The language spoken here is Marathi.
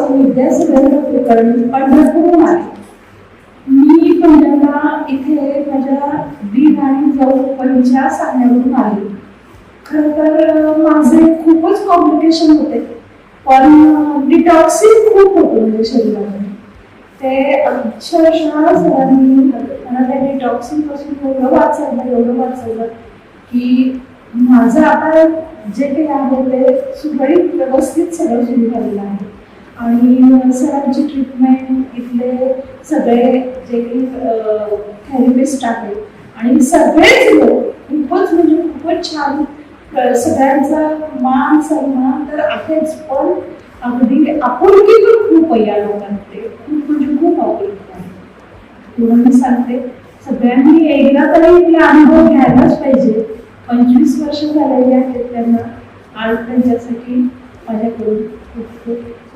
सौ विद्या सुरेंद्र कुलकर्णी पंढरपूरहून आले मी पहिल्यांदा इथे माझ्या दीड आणि जाऊ पंच्या सांगण्यावरून आले खरं तर माझे खूपच कॉम्प्लिकेशन होते. पण डिटॉक्सिंग खूप होतं म्हणजे शरीरामध्ये. ते अक्षरशः सरांनी मला त्या डिटॉक्सिंगपासून एवढं वाचवलं एवढं वाचवलं की माझं आता जे काही आहे ते सुरळीत व्यवस्थित सगळं सुरू झालेलं आहे. आणि सरांची ट्रीटमेंट इथले सगळे जे काही थेरपिस्ट आहेत आणि सगळेच लोक खूपच म्हणजे खूपच छान सगळ्यांचा मान सन्मान तर आहेच पण अगदी आपुलकी पण खूप आहे या लोकांकडे खूप म्हणजे खूप आपुलकी आहे. म्हणून मी सांगते सगळ्यांनी एकदा तरी इथले अनुभव घ्यायलाच पाहिजे. पंचवीस वर्ष झालेली आहेत त्यांना. आज त्यांच्यासाठी माझ्याकडून खूप खूप